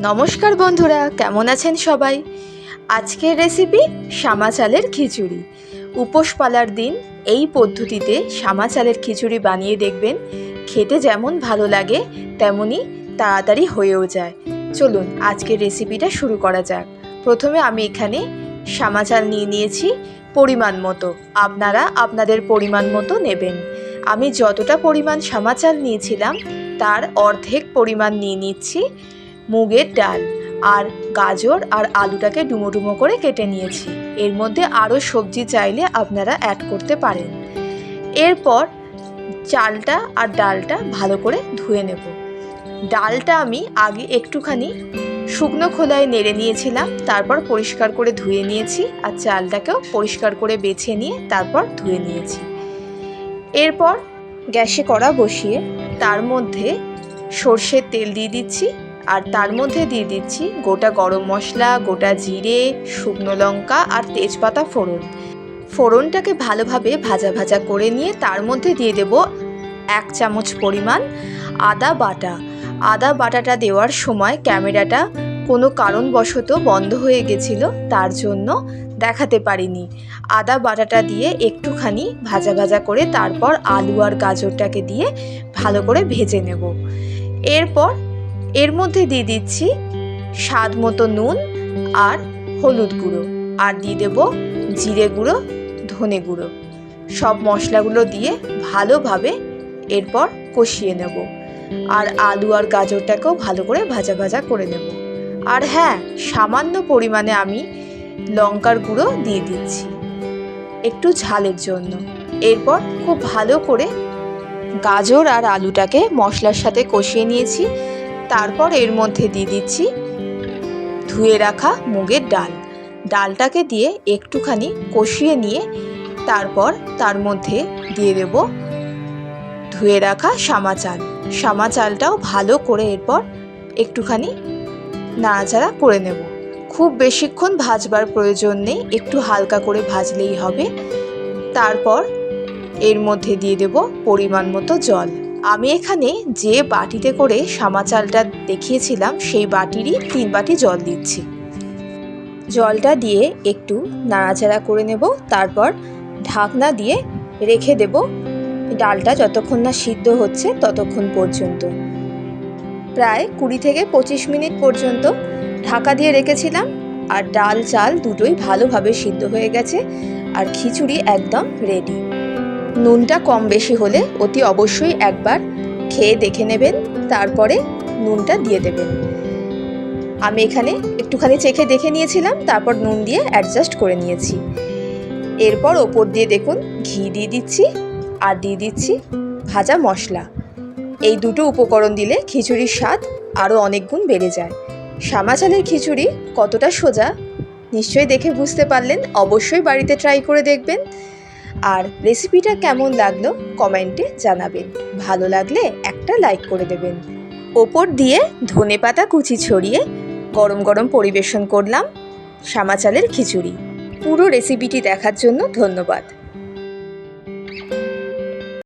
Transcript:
নমস্কার বন্ধুরা, কেমন আছেন সবাই? আজকের রেসিপি শামা চালের খিচুড়ি। উপোস পালার দিন এই পদ্ধতিতে শামা চালের খিচুড়ি বানিয়ে দেখবেন, খেতে যেমন ভালো লাগে, তেমনই তাড়াতাড়ি হয়েও যায়। চলুন, আজকের রেসিপিটা শুরু করা যাক। প্রথমে আমি এখানে শামা চাল নিয়ে নিয়েছি পরিমাণ মতো। আপনারা আপনাদের পরিমাণ মতো নেবেন। আমি যতটা পরিমাণ শামা চাল নিয়েছিলাম, তার অর্ধেক পরিমাণ নিয়ে নিচ্ছি। মুগের ডাল আর গাজর আর আলুটাকে ডুমো ডুমো করে কেটে নিয়েছি। এর মধ্যে আরও সবজি চাইলে আপনারা অ্যাড করতে পারেন। এরপর চালটা আর ডালটা ভালো করে ধুয়ে নেব। ডালটা আমি আগে একটুখানি শুকনো খোলায় নেড়ে নিয়েছিলাম, তারপর পরিষ্কার করে ধুয়ে নিয়েছি আর চালটাকেও পরিষ্কার করে বেছে নিয়ে তারপর ধুয়ে নিয়েছি। এরপর গ্যাসে কড়া বসিয়ে তার মধ্যে সর্ষের তেল দিয়ে দিচ্ছি। আর তার মধ্যে দিয়ে দিচ্ছি গোটা গরম মশলা, গোটা জিরে, শুকনো লঙ্কা আর তেজপাতা ফোড়ন। ফোড়নটাকে ভালোভাবে ভাজা ভাজা করে নিয়ে তার মধ্যে দিয়ে দেব এক চামচ পরিমাণ আদা বাটা। আদা বাটাটা দেওয়ার সময় ক্যামেরাটা কোনো কারণবশত বন্ধ হয়ে গেছিল, তার জন্য দেখাতে পারিনি। আদা বাটাটা দিয়ে একটুখানি ভাজা ভাজা করে তারপর আলু আর গাজরটাকে দিয়ে ভালো করে ভেজে নেব। এরপর এর মধ্যে দিয়ে দিচ্ছি স্বাদ মতো নুন আর হলুদ গুঁড়ো। আর দিয়ে দেব জিরে গুঁড়ো, ধনে গুঁড়ো। সব মশলাগুলো দিয়ে ভালোভাবে এরপর কষিয়ে নেব। আর আলু আর গাজরটাকেও ভালো করে ভাজা ভাজা করে নেব। আর হ্যাঁ সামান্য পরিমাণে আমি লঙ্কার গুঁড়ো দিয়ে দিচ্ছি একটু ঝালের জন্য। এরপর খুব ভালো করে গাজর আর আলুটাকে মশলার সাথে কষিয়ে নিয়েছি। তারপর এর মধ্যে দিয়ে দিচ্ছি ধুয়ে রাখা মুগের ডাল। ডালটাকে দিয়ে একটুখানি কষিয়ে নিয়ে তারপর তার মধ্যে দিয়ে দেব ধুয়ে রাখা শামা চাল শামা চালটাও ভালো করে এরপর একটুখানি নাড়াচাড়া করে নেব। খুব বেশিক্ষণ ভাজবার প্রয়োজন নেই, একটু হালকা করে ভাজলেই হবে। তারপর এর মধ্যে দিয়ে দেব পরিমাণ মতো জল। আমি এখানে যে বাটিতে করে সামা চালটা দেখিয়েছিলাম, সেই বাটিরই তিন বাটি জল দিচ্ছি। জলটা দিয়ে একটু নাড়াচাড়া করে নেব, তারপর ঢাকনা দিয়ে রেখে দেব। ডালটা যতক্ষণ না সিদ্ধ হচ্ছে ততক্ষণ পর্যন্ত। প্রায় কুড়ি থেকে পঁচিশ মিনিট পর্যন্ত ঢাকা দিয়ে রেখেছিলাম, আর ডাল চাল দুটোই ভালোভাবে সিদ্ধ হয়ে গেছে, আর খিচুড়ি একদম রেডি নুনটা কম বেশি হলে অতি অবশ্যই একবার খেয়ে দেখে নেবেন, তারপরে নুনটা দিয়ে দেবেন। আমি এখানে একটুখানি চেখে দেখে নিয়েছিলাম, তারপর নুন দিয়ে অ্যাডজাস্ট করে নিয়েছি। এরপর ওপর দিয়ে দেখুন, ঘি দিয়ে দিচ্ছি আর দিয়ে দিচ্ছি ভাজা মশলা। এই দুটো উপকরণ দিলে খিচুড়ির স্বাদ আরও অনেক গুণ বেড়ে যায়। শামা চালের খিচুড়ি কতটা সোজা, নিশ্চয়ই দেখে বুঝতে পারলেন, অবশ্যই বাড়িতে ট্রাই করে দেখবেন। আর রেসিপিটা কেমন লাগল কমেন্টে জানাবেন। ভালো লাগলে একটা লাইক করে দেবেন। ওপর দিয়ে ধনে পাতা কুচি ছড়িয়ে গরম গরম পরিবেশন করলাম। সামাচালের খিচুড়ি। পুরো রেসিপিটি দেখার জন্য ধন্যবাদ।